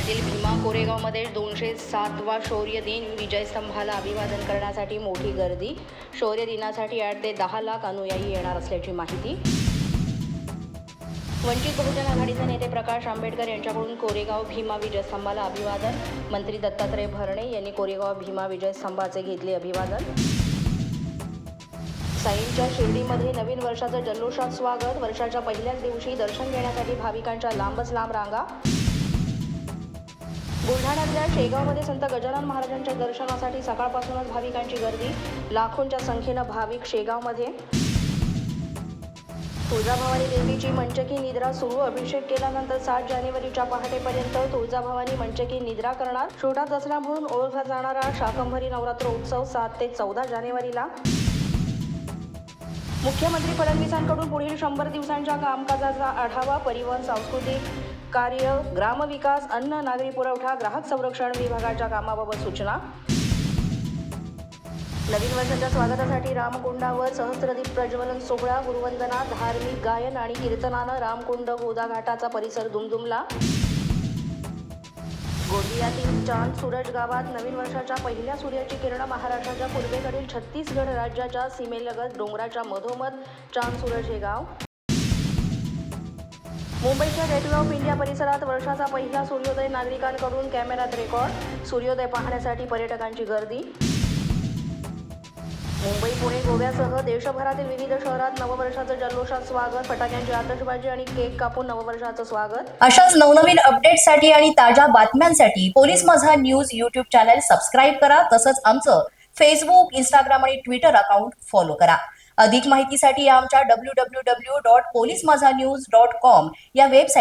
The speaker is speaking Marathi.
आधील भीमा कोरेगावमध्ये दोनशे सातवा शौर्य दिन विजय स्तंभाला अभिवादन करण्यासाठी मोठी गर्दी. शौर्य दिनासाठी आठ ते दहा लाख अनुयायी येणार असल्याची माहिती. वंचित बहुजन आघाडीचे नेते प्रकाश आंबेडकर यांच्याकडून कोरेगाव भीमा विजय स्तंभाला अभिवादन. मंत्री दत्तात्रय भरणे यांनी कोरेगाव भीमा विजय स्तंभाचे घेतले अभिवादन. साईंच्या शिर्डीमध्ये नवीन वर्षाचं जल्लोषात स्वागत. वर्षाच्या पहिल्याच दिवशी दर्शन घेण्यासाठी भाविकांच्या लांबच लांब रांगा. बुलढाण्यातल्या शेगावमध्ये संत गजानन महाराजांच्या दर्शनासाठी सकाळपासूनच भाविकांची गर्दी. लाखोंच्या संख्येनं भाविक शेगावमध्ये. तुळजाभवानी देवीची मंचकी निद्रा सुरू. अभिषेक केल्यानंतर सात जानेवारीच्या पहाटेपर्यंत तुळजाभवानी मंचकी निद्रा करणार. छोटा दसरा म्हणून ओळखला जाणारा शाकंभरी नवरात्र उत्सव सात ते चौदा जानेवारीला. मुख्यमंत्री फडणवीसांकडून पुढील शंभर दिवसांच्या कामकाजाचा आढावा परिवहन सांस्कृतिक कार्य ग्रामविकास अन्न नागरी पुरवठा ग्राहक संरक्षण विभागाच्या कामाबाबत सूचना. नवीन वर्षाच्या स्वागतासाठी रामकुंडावर सहस्त्रदीप प्रज्वलन सोहळा गुरुवंदना धार्मिक गायन आणि कीर्तनानं रामकुंड गोदा घाटाचा परिसर दुमदुमला. गोंदियातील चांद सूरज गावात नवीन वर्षाच्या पहिल्या सूर्याची किरणं महाराष्ट्राच्या पूर्वेकडील छत्तीसगड राज्याच्या सीमेलगत डोंगराच्या मधोमध चांद सूरज हे गाव. मुंबईच्या गेटवे ऑफ इंडिया परिसरात वर्षाचा पहिला सूर्योदय नागरिकांकडून कॅमेऱ्यात रेकॉर्ड. सूर्योदय पाहण्यासाठी पर्यटकांची गर्दी. मुंबई पुणे गोव्यासह देशभरातील विविध शहरात नववर्षाचं जल्लोषात स्वागत. फटाक्यांची आतषबाजी आणि केक कापून नववर्षाचं स्वागत. अशाच नवनवीन अपडेट्ससाठी आणि ताज्या बातम्यांसाठी पोलीस माझा न्यूज युट्यूब चॅनल सबस्क्राईब करा. तसंच आमचं फेसबुक इंस्टाग्राम आणि ट्विटर अकाउंट फॉलो करा. अधिक माहितीसाठी आमच्या W W W dot police माझा न्यूज डॉट कॉम या वेबसाईट